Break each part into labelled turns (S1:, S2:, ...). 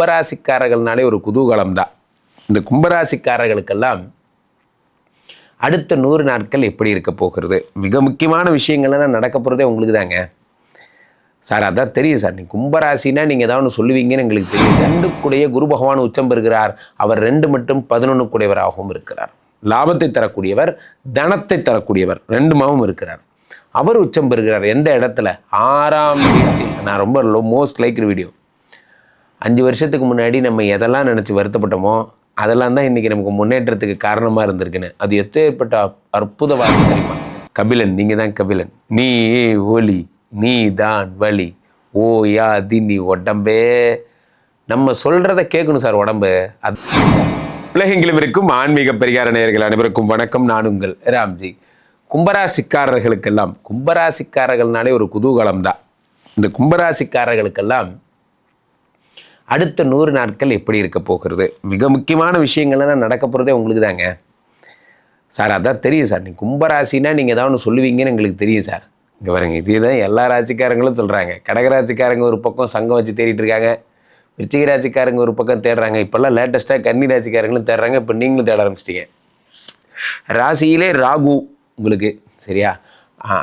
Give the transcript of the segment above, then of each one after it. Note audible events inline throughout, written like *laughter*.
S1: கும்பராசிக்காரர்கள்னாலே ஒரு குதூகலம் தான் இந்த கும்பராசிக்காரர்களுக்கெல்லாம் அடுத்த நூறு நாட்கள் எப்படி இருக்க போகிறது? மிக முக்கியமான விஷயங்கள்லாம் நடக்க போகிறதே உங்களுக்கு தாங்க சார் அதான் தெரியும் சார். நீ கும்பராசினா நீங்கள் ஏதாவது ஒன்று சொல்லுவீங்கன்னு எங்களுக்கு தெரியும். ரெண்டுக்குடைய குரு பகவான் உச்சம் பெறுகிறார். அவர் ரெண்டு மட்டும் பதினொன்று கூடியவராகவும் இருக்கிறார். லாபத்தை தரக்கூடியவர் தனத்தை தரக்கூடியவர் ரெண்டு மாவும் இருக்கிறார். அவர் உச்சம் பெறுகிறார். எந்த இடத்துல? ஆறாம் வீட்டில். நான் ரொம்ப லோ மோஸ்ட் லைக் வீடியோ அஞ்சு வருஷத்துக்கு முன்னாடி நம்ம எதெல்லாம் நினச்சி வருத்தப்பட்டோமோ அதெல்லாம் தான் இன்றைக்கி நமக்கு முன்னேற்றத்துக்கு காரணமாக இருந்திருக்குன்னு. அது எத்தேற்பட்ட அப்- அற்புத வார்த்தை தெரியுமா? கபிலன் நீங்கள் தான் கபிலன். நீ ஒளி நீ தான் வழி ஓ யா தின்னி உடம்பே. நம்ம சொல்கிறத கேட்கணும் சார் உடம்பு. அது உலகெங்கிலும் இருக்கும் ஆன்மீக பரிகார நேயர்கள் அனைவருக்கும் வணக்கம். நான் உங்கள் ராம்ஜி. கும்பராசிக்காரர்களுக்கெல்லாம் கும்பராசிக்காரர்கள்னாலே ஒரு குதூகலம் தான் இந்த கும்பராசிக்காரர்களுக்கெல்லாம் அடுத்த நூறு நாட்கள் எப்படி இருக்க போகிறது? மிக முக்கியமான விஷயங்கள்லாம் நடக்க போகிறதே உங்களுக்கு தாங்க. சார் அதான் தெரியும் சார். நீங்கள் கும்பராசினா நீங்கள் ஏதாவது ஒன்று சொல்லுவீங்கன்னு எங்களுக்கு தெரியும் சார். இங்கே பாருங்க இதே தான் எல்லா ராசிக்காரங்களும் சொல்கிறாங்க கடகராசிக்காரங்க ஒரு பக்கம் சங்கம் வச்சு தேடிட்டு இருக்காங்க. விருச்சிக ராசிக்காரங்க ஒரு பக்கம் தேடுறாங்க. இப்போல்லாம் லேட்டஸ்ட்டாக கன்னி ராசிக்காரங்களும் தேடுறாங்க. இப்போ நீங்களும் தேட ஆரம்பிச்சிட்டீங்க. ராசியிலே ராகு உங்களுக்கு சரியா?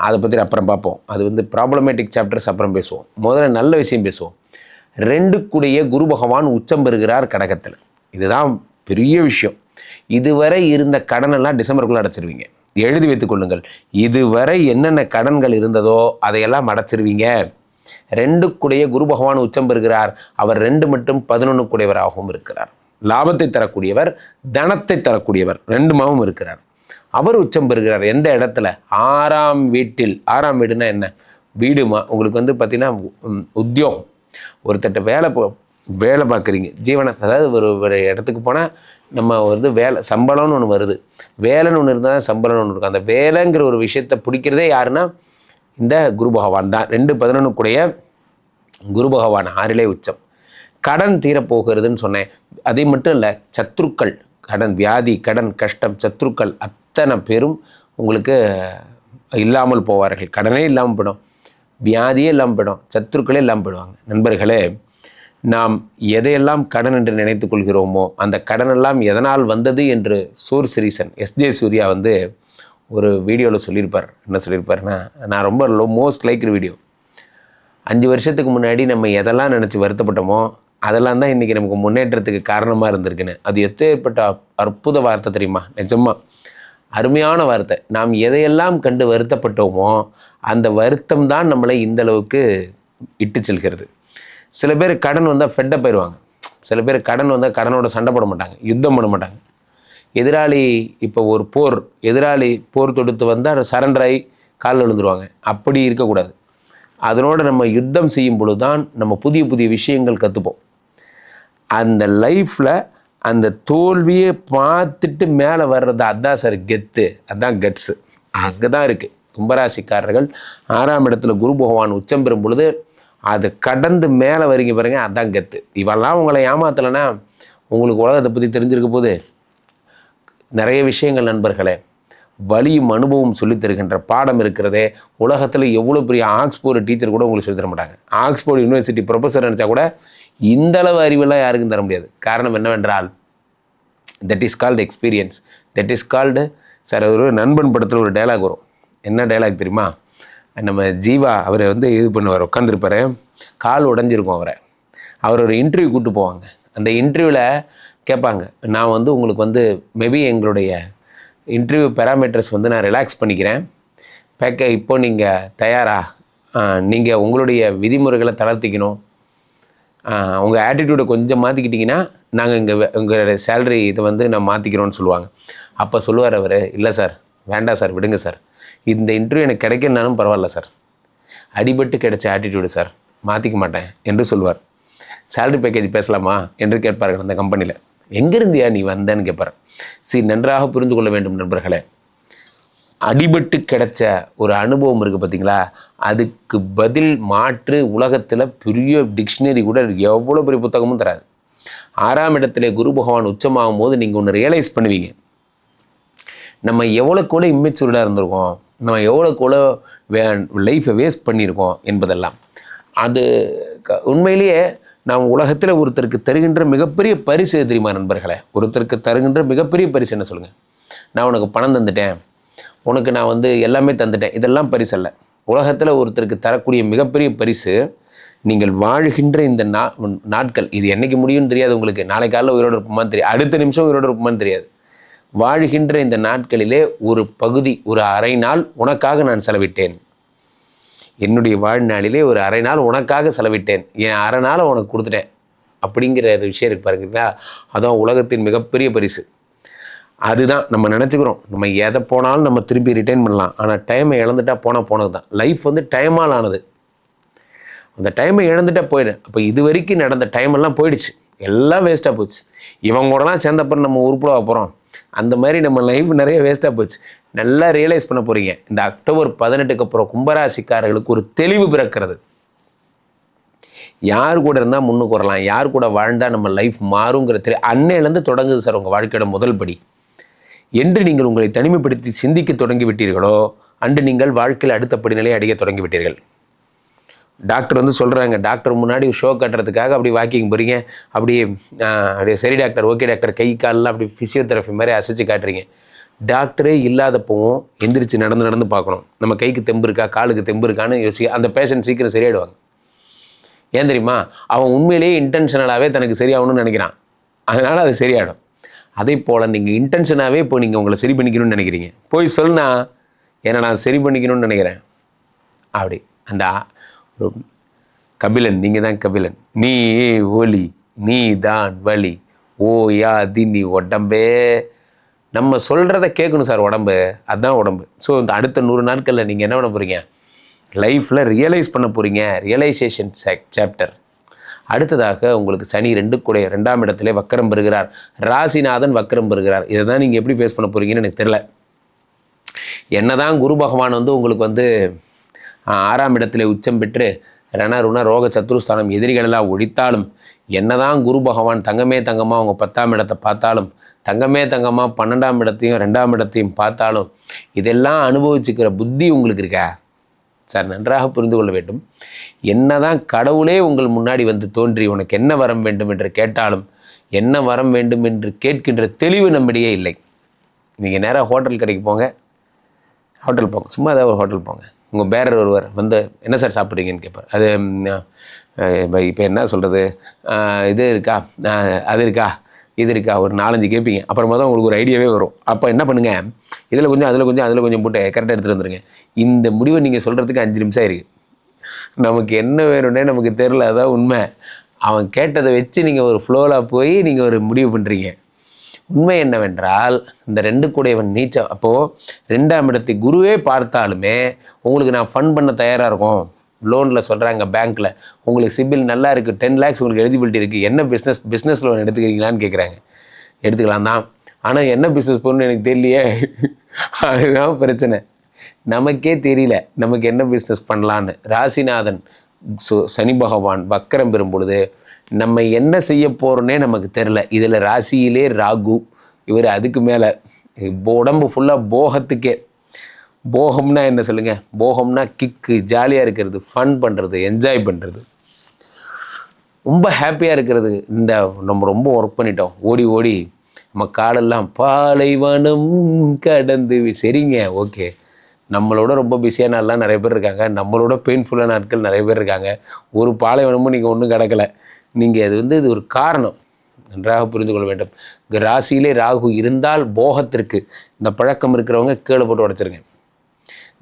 S1: அதை பற்றி அப்புறம் பார்ப்போம். அது வந்து ப்ராப்ளமேட்டிக் சாப்டர்ஸ் அப்புறம் பேசுவோம். முதல்ல நல்ல விஷயம் பேசுவோம். ரெண்டு கூடிய குரு பகவான் உச்சம் பெறுகிறார் கடகத்தில். இதுதான் பெரிய விஷயம். இதுவரை இருந்த கடனெல்லாம் டிசம்பருக்குள்ளே அடைச்சிருவீங்க. எழுதி வைத்துக் கொள்ளுங்கள். இதுவரை என்னென்ன கடன்கள் இருந்ததோ அதையெல்லாம் அடைச்சிருவீங்க. ரெண்டு கூடிய குரு பகவான் உச்சம் பெறுகிறார். அவர் ரெண்டு மட்டும் பதினொன்று இருக்கிறார். லாபத்தை தரக்கூடியவர் தனத்தை தரக்கூடியவர் ரெண்டுமாவும் இருக்கிறார். அவர் உச்சம் பெறுகிறார். எந்த இடத்துல? ஆறாம் வீட்டில். ஆறாம் வீடுனா என்ன? வீடுமா? உங்களுக்கு வந்து பார்த்திங்கன்னா உத்தியோகம். ஒருத்தட்ட வேலை போ வேலை பார்க்குறீங்க. ஜீவன அதாவது ஒரு ஒரு இடத்துக்கு போனால் நம்ம வந்து வேலை சம்பளம்னு ஒன்று வருது. வேலைன்னு ஒன்று இருந்தால் தான் சம்பளம்னு ஒன்று இருக்கும். அந்த வேலைங்கிற ஒரு விஷயத்தை பிடிக்கிறதே யாருன்னா இந்த குரு பகவான் தான். ரெண்டு பதினொன்றுக்குடைய கூடைய குரு பகவான் ஆறிலே உச்சம். கடன் தீரப்போகிறதுன்னு சொன்னேன். அதே மட்டும் இல்லை சத்ருக்கள் கடன் வியாதி கடன் கஷ்டம் சத்ருக்கள் அத்தனை பேரும் உங்களுக்கு இல்லாமல் போவார்கள். கடனே இல்லாமல் போயிடும். வியாதியே இல்லாமல் போயிடும் சத்ருக்களே இல்லாமல் போயிடுவாங்க. நண்பர்களே நாம் எதையெல்லாம் கடன் என்று நினைத்து கொள்கிறோமோ அந்த கடனெல்லாம் எதனால் வந்தது என்று சோர்ஸ் ரீசன் எஸ்ஜே சூர்யா வந்து ஒரு வீடியோவில் சொல்லியிருப்பார். என்ன சொல்லியிருப்பாருன்னா நான் ரொம்ப லோ மோஸ்ட் லைக் வீடியோ. அஞ்சு வருஷத்துக்கு முன்னாடி நம்ம எதெல்லாம் நினச்சி வருத்தப்பட்டோமோ அதெல்லாம் தான் இன்றைக்கி நமக்கு முன்னேற்றத்துக்கு காரணமாக இருந்திருக்குன்னு. அது எத்தேற்பட்ட அற்புத வார்த்தை தெரியுமா? நிஜமா. அருமையான வார்த்தை. நாம் எதையெல்லாம் கண்டு வருத்தப்பட்டோமோ அந்த வருத்தம் தான் நம்மளை இந்த அளவுக்கு இட்டு செல்கிறது. சில பேர் கடன் வந்தால் ஃபெட்டை போயிடுவாங்க சில பேர் கடன் வந்தால் கடனோட சண்டை போட மாட்டாங்க யுத்தம் பண்ண மாட்டாங்க. எதிராளி இப்போ ஒரு போர் எதிராளி போர் தொடுத்து வந்தால் சரண்டர் ஆகி காலில் விழுந்துருவாங்க. அப்படி இருக்கக்கூடாது. அதனோட நம்ம யுத்தம் செய்யும் பொழுது தான் நம்ம புதிய புதிய விஷயங்கள் கற்றுப்போம் அந்த லைஃப்பில் அந்த தோல்வியை பார்த்துட்டு மேலே வர்றது அதான் சார் கெத்து அதான் கட்ஸு அங்கே தான் இருக்குது கும்பராசிக்காரர்கள் ஆறாம் இடத்துல குரு பகவான் உச்சம் பெறும் பொழுது அது கடந்து மேலே வரீங்க பாருங்க அதான் கெத்து. இவெல்லாம் உங்களை ஏமாத்தலைன்னா உங்களுக்கு உலகத்தை பற்றி தெரிஞ்சிருக்க போது நிறைய விஷயங்கள் நண்பர்களே வலியும் அனுபவம் சொல்லித் தருகின்ற பாடம் இருக்கிறதே உலகத்தில் எவ்வளோ பெரிய ஆக்ஸ்போர்டு டீச்சர் கூட உங்களுக்கு சொல்லித்தர மாட்டாங்க. ஆக்ஸ்போர்டு யூனிவர்சிட்டி ப்ரொஃபஸர் நினச்சா கூட இந்தளவு அறிவெல்லாம் யாருக்கும் தர முடியாது. காரணம் என்னவென்றால் that is called experience that is called sir ஒரு நண்பன் படத்தில் ஒரு டைலாக் வரும். என்ன டயலாக் தெரியுமா? நம்ம ஜீவா அவரை வந்து இது பண்ணுவார் உட்காந்துருப்பாரு கால் உடஞ்சிருக்கும் அவரை. அவர் ஒரு இன்டர்வியூ கூட்டு போவாங்க. அந்த இன்டர்வியூவில் கேட்பாங்க நான் வந்து உங்களுக்கு வந்து மேபி எங்களுடைய இன்டர்வியூ பேராமீட்டர்ஸ் வந்து நான் ரிலாக்ஸ் பண்ணிக்கிறேன். பேக்க இப்போ நீங்கள் தயாரா? நீங்கள் உங்களுடைய விதிமுறைகளை தளர்த்திக்கணும். உங்கள் ஆட்டிடியூடை கொஞ்சம் மாற்றிக்கிட்டிங்கன்னா நாங்கள் இங்கே உங்களுடைய சேலரி இதை வந்து நான் மாற்றிக்கிறோன்னு சொல்லுவாங்க. அப்போ சொல்லுவார் அவர் இல்லை சார் வேண்டாம் சார் விடுங்க சார் இந்த இன்டர்வியூ எனக்கு கிடைக்கலனாலும் பரவாயில்ல சார் அடிபட்டு கிடைச்ச ஆட்டிடியூடு சார் மாற்றிக்க மாட்டேன் என்று சொல்லுவார் சேலரி பேக்கேஜ் பேசலாமா என்று கேட்பார்கள் அந்த கம்பெனியில் எங்கேருந்தியா நீ வந்தேன்னு கேட்பார். சி நன்றாக புரிந்து கொள்ள வேண்டும் நண்பர்களே. அடிபட்டு கிடைச்ச ஒரு அனுபவம் இருக்குது பார்த்தீங்களா அதுக்கு பதில் மாற்று உலகத்தில் பெரிய டிக்ஷனரி கூட எவ்வளோ பெரிய புத்தகமும் தராது. ஆறாம் இடத்துல குரு பகவான் உச்சமாகும் போது நீங்கள் ஒன்று ரியலைஸ் பண்ணுவீங்க. நம்ம எவ்வளோக்கு எவ்வளோ இம்மெச்சூர்டாக இருந்திருக்கோம். நம்ம எவ்வளோக்கு எவ்வளோ வே லைஃப்பை வேஸ்ட் பண்ணியிருக்கோம் என்பதெல்லாம். அது க- உண்மையிலேயே நாம் உலகத்தில் ஒருத்தருக்கு தருகின்ற மிகப்பெரிய பரிசு தெரியுமா நண்பர்களே? ஒருத்தருக்கு தருகின்ற மிகப்பெரிய பரிசு என்ன சொல்லுங்கள் நான் உனக்கு பணம் தந்துட்டேன். உனக்கு நான் வந்து எல்லாமே தந்துட்டேன். இதெல்லாம் பரிசு அல்ல. உலகத்தில் ஒருத்தருக்கு தரக்கூடிய மிகப்பெரிய பரிசு நீங்கள் வாழ்கின்ற இந்த நா நாட்கள். இது என்றைக்கு முடியும்னு தெரியாது உங்களுக்கு. நாளைக்கு காலையில் உயிரோடு இருப்போமான்னு தெரியாது. அடுத்த நிமிஷம் உயிரோடு இருப்போமான்னு தெரியாது. வாழ்கின்ற இந்த நாட்களிலே ஒரு பகுதி ஒரு அரை நாள் உனக்காக நான் செலவிட்டேன். என்னுடைய வாழ்நாளிலே ஒரு அரை நாள் உனக்காக செலவிட்டேன். என் அரை நாளை உனக்கு கொடுத்துட்டேன். அப்படிங்கிற ஒரு விஷயம் இருக்கு பாருங்களா? அதான் உலகத்தின் மிகப்பெரிய பரிசு. அதுதான் நம்ம நினச்சிக்கிறோம். நம்ம எதை போனாலும் நம்ம திரும்பி ரிட்டர்ன் பண்ணலாம். ஆனால் டைமை இழந்துட்டா போனால் போனது தான் லைஃப் வந்து டைமால் ஆனது. அந்த டைமை இழந்துட்டா போயிடும் அப்போ இது வரைக்கும் நடந்த டைமெல்லாம் போயிடுச்சு. எல்லாம் வேஸ்ட்டாக போச்சு. இவங்க கூடலாம் சேர்ந்தப்பறம் நம்ம உருப்பட போகிறோம் அந்த மாதிரி நம்ம லைஃப் நிறைய வேஸ்ட்டாக போச்சு. நல்லா ரியலைஸ் பண்ண போகிறீங்க இந்த அக்டோபர் பதினெட்டுக்கு அப்புறம் கும்பராசிக்காரர்களுக்கு ஒரு தெளிவு பிறக்கிறது. யார் கூட இருந்தால் முன்னுக்கு வரலாம் யார் கூட வாழ்ந்தால் நம்ம லைஃப் மாறுங்கிற தெரிய அன்னையிலேருந்து தொடங்குது சார் உங்கள் வாழ்க்கையோட முதல் படி. என்று நீங்கள் உங்களை தனிமைப்படுத்தி சிந்திக்க தொடங்கிவிட்டீர்களோ அன்று நீங்கள் வாழ்க்கையில் அடுத்த படிநிலையை அடைய தொடங்கிவிட்டீர்கள் டாக்டர் வந்து சொல்கிறாங்க டாக்டர் முன்னாடி ஷோ கட்டுறதுக்காக அப்படி வாக்கிங் போகிறீங்க அப்படியே அப்படியே சரி டாக்டர் ஓகே டாக்டர் கை காலெலாம் அப்படி ஃபிசியோதெரபி மாதிரி அசைச்சு காட்டுறீங்க. டாக்டரே இல்லாதப்பவும் எந்திரிச்சு நடந்து நடந்து பார்க்கணும். நம்ம கைக்கு தெம்பு இருக்கா காலுக்கு தெம்பு இருக்கான்னு யோசி அந்த பேஷண்ட் சீக்கிரம் சரியாயிடுவாங்க. ஏன் தெரியுமா? அவன் உண்மையிலேயே இன்டென்ஷனலாகவே தனக்கு சரியாகணும்னு நினைக்கிறான். அதனால் அது சரியாயிடும். அதே போல் நீங்கள் இன்டென்ஷனாகவே இப்போ நீங்கள் உங்களை சரி பண்ணிக்கணும்னு நினைக்கிறீங்க. போய் சொல்லுனா ஏன்னா நான் சரி பண்ணிக்கணும்னு நினைக்கிறேன். அப்படி. அந்த கபிலன் நீங்கள் தான் கபிலன். நீ ஒலி நீ தான் வலி. ஓ யா நீ உடம்பே. நம்ம சொல்கிறத கேட்கணும் சார் உடம்பு. அதுதான் உடம்பு. ஸோ இந்த அடுத்த நூறு நாட்களில் நீங்கள் என்ன பண்ண போகிறீங்க லைஃப்பில் ரியலைஸ் பண்ண போகிறீங்க ரியலைசேஷன் சாப்டர் அடுத்ததாக உங்களுக்கு சனி ரெண்டு கூட ரெண்டாம் இடத்துல வக்கரம் பெறுகிறார். ராசிநாதன் வக்கரம் பெறுகிறார். இதை தான் நீங்கள் எப்படி ஃபேஸ் பண்ண போகிறீங்கன்னு எனக்கு தெரில என்னதான் குரு பகவான் வந்து உங்களுக்கு வந்து ஆறாம் இடத்திலே உச்சம் பெற்று ரணருண ரோக சத்ருஸ்தானம் எதிரிகளெல்லாம் ஒழித்தாலும் என்னதான் குரு பகவான் தங்கமே தங்கமாக அவங்க பத்தாம் இடத்தை பார்த்தாலும் தங்கமே தங்கமாக பன்னெண்டாம் இடத்தையும் ரெண்டாம் இடத்தையும் பார்த்தாலும் இதெல்லாம் அனுபவிச்சுக்கிற புத்தி உங்களுக்கு இருக்கா? சார் நன்றாக புரிந்து கொள்ள வேண்டும். என்னதான் கடவுளே உங்கள் முன்னாடி வந்து தோன்றி உனக்கு என்ன வரம் வேண்டும் என்று கேட்டாலும் என்ன வரம் வேண்டும் என்று கேட்கின்ற தெளிவு நம்மிடையே இல்லை. நீங்கள் நேராக ஹோட்டல் கடைக்கு போங்க. ஹோட்டல் போங்க. சும்மா ஏதாவது ஒரு ஹோட்டல் போங்க. உங்கள் பேரர் ஒருவர் வந்து என்ன சார் சாப்பிட்றீங்கன்னு கேட்பார் அது இப்போ என்ன சொல்கிறது இது இருக்கா? அது இருக்கா? இது இருக்கா? ஒரு நாலஞ்சு கேட்பீங்க அப்புறமா தான் உங்களுக்கு ஒரு ஐடியாவே வரும். அப்போ என்ன பண்ணுங்கள் இதில் கொஞ்சம் அதில் கொஞ்சம் அதில் கொஞ்சம் போட்டு கரெக்டாக எடுத்துகிட்டு வந்துருங்க. இந்த முடிவை நீங்கள் சொல்கிறதுக்கு அஞ்சு நிமிஷம் இருக்குது நமக்கு என்ன வேணும்னே நமக்கு தெரில அதான் உண்மை. அவன் கேட்டதை வச்சு நீங்கள் ஒரு ஃப்ளோவில் போய் நீங்கள் ஒரு முடிவு பண்ணுறீங்க உண்மை என்னவென்றால் இந்த ரெண்டு கூடையவன் நீச்சம். அப்போது ரெண்டாம் இடத்தை குருவே பார்த்தாலுமே உங்களுக்கு நான் ஃபன் பண்ண தயாராக இருக்கும். லோனில் சொல்கிறாங்க பேங்க்கில் உங்களுக்கு சிபில் நல்லா இருக்குது டென் லேக்ஸ் உங்களுக்கு எலிஜிபிலிட்டி இருக்குது என்ன பிஸ்னஸ் பிஸ்னஸ் லோன் எடுத்துக்கிறீங்களான்னு கேட்குறாங்க எடுத்துக்கலாம் தான். ஆனால் என்ன பிஸ்னஸ் பண்ணணும்னு எனக்கு தெரியலையே. *laughs* அதுதான் பிரச்சனை. நமக்கே தெரியல நமக்கு என்ன பிஸ்னஸ் பண்ணலான்னு ராசிநாதன் சு- சனி பகவான் வக்கரம் பெறும் பொழுது நம்ம என்ன செய்ய போகிறோன்னே நமக்கு தெரில இதில் ராசியிலே ராகு. இவர் அதுக்கு மேலே. இப்போ உடம்பு ஃபுல்லாக போகத்துக்கே. போகம்னா என்ன சொல்லுங்கள் போகம்னா கிக்கு ஜாலியாக இருக்கிறது ஃபன் பண்ணுறது என்ஜாய் பண்ணுறது ரொம்ப ஹாப்பியாக இருக்கிறது. இந்த நம்ம ரொம்ப ஒர்க் பண்ணிட்டோம். ஓடி ஓடி. நம்ம காலெல்லாம் பாலைவனம் கடந்து சரிங்க ஓகே நம்மளோட ரொம்ப பிஸியான நாள்லாம் நிறைய பேர் இருக்காங்க. நம்மளோட பெயின்ஃபுல்லான நாட்கள் நிறைய பேர் இருக்காங்க. ஒரு பாலைவனமும் நீங்கள் ஒன்றும் கிடக்கல. நீங்கள் அது வந்து இது ஒரு காரணம். நன்றாக புரிந்து கொள்ள வேண்டும். ராசியிலே ராகு இருந்தால் போகத்திற்கு இந்த பழக்கம் இருக்கிறவங்க கீழே போட்டு உடச்சிருங்க.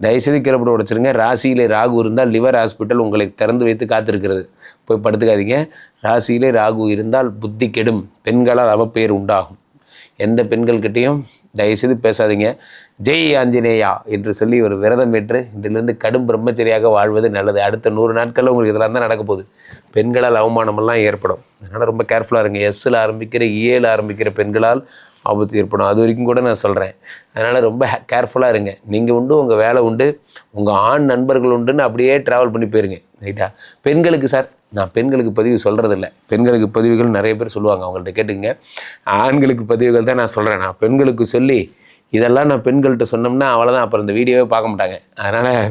S1: தயவுசெய்து கீழே போட்டு உடச்சிருங்க. ராசியிலே ராகு இருந்தால் லிவர் ஹாஸ்பிட்டல் உங்களை திறந்து வைத்து காத்திருக்கிறது. போய் படுத்துக்காதீங்க. ராசியிலே ராகு இருந்தால் புத்தி கெடும். பெண்களால் அவப்பெயர் உண்டாகும். எந்த பெண்கள்கிட்டையும் தயவுசெய்து பேசாதீங்க. ஜெய் ஆஞ்சநேயா என்று சொல்லி ஒரு விரதம் ஏற்று இன்றிலிருந்து கடும் பிரம்மச்சரியாக வாழ்வது நல்லது. அடுத்த நூறு நாட்களில் உங்களுக்கு இதெல்லாம் தான் நடக்க போகுது. பெண்களால் அவமானமெல்லாம் ஏற்படும். அதனால் ரொம்ப கேர்ஃபுல்லாக இருங்க. எஸ்ஸில் ஆரம்பிக்கிற e ஏல ஆரம்பிக்கிற பெண்களால் ஆபத்து ஏற்படும். அது வரைக்கும் கூட நான் சொல்கிறேன் அதனால் ரொம்ப கேர்ஃபுல்லாக இருங்க. நீங்கள் உண்டு உங்கள் வேலை உண்டு உங்கள் ஆண் நண்பர்கள் உண்டுன்னு அப்படியே ட்ராவல் பண்ணி போயிருங்க. ரைட்டா பெண்களுக்கு சார் நான் பெண்களுக்கு பதிவு சொல்கிறதில்ல பெண்களுக்கு பதிவுகள் நிறைய பேர் சொல்லுவாங்க. அவங்கள்ட்ட கேட்டுங்க ஆண்களுக்கு பதிவுகள் தான் நான் சொல்கிறேன் நான் பெண்களுக்கு சொல்லி இதெல்லாம் நான் பெண்கள்கிட்ட சொன்னோம்னா அவ்வளோதான் அப்புறம் இந்த வீடியோவே பார்க்க மாட்டாங்க. அதனால்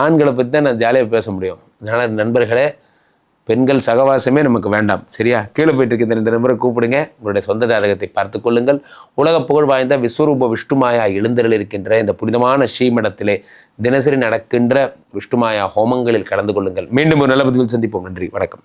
S1: ஆண்களை பற்றி தான் நான் ஜாலியாக பேச முடியும். அதனால் நண்பர்களே பெண்கள் சகவாசமே நமக்கு வேண்டாம். சரியா? கீழே போயிட்டு இருக்க இந்த ரெண்டு நம்பரை கூப்பிடுங்க. உங்களுடைய சொந்த ஜாதகத்தை பார்த்து கொள்ளுங்கள். உலக புகழ் வாய்ந்த விஸ்வரூப விஷ்ணுமாயா எழுந்தருள் இருக்கின்ற இந்த புனிதமான ஸ்ரீமடத்திலே தினசரி நடக்கின்ற விஷ்ணுமாயா ஹோமங்களில் கலந்து கொள்ளுங்கள். மீண்டும் ஒரு நல்ல பதிவில் சந்திப்போம். நன்றி. வணக்கம்.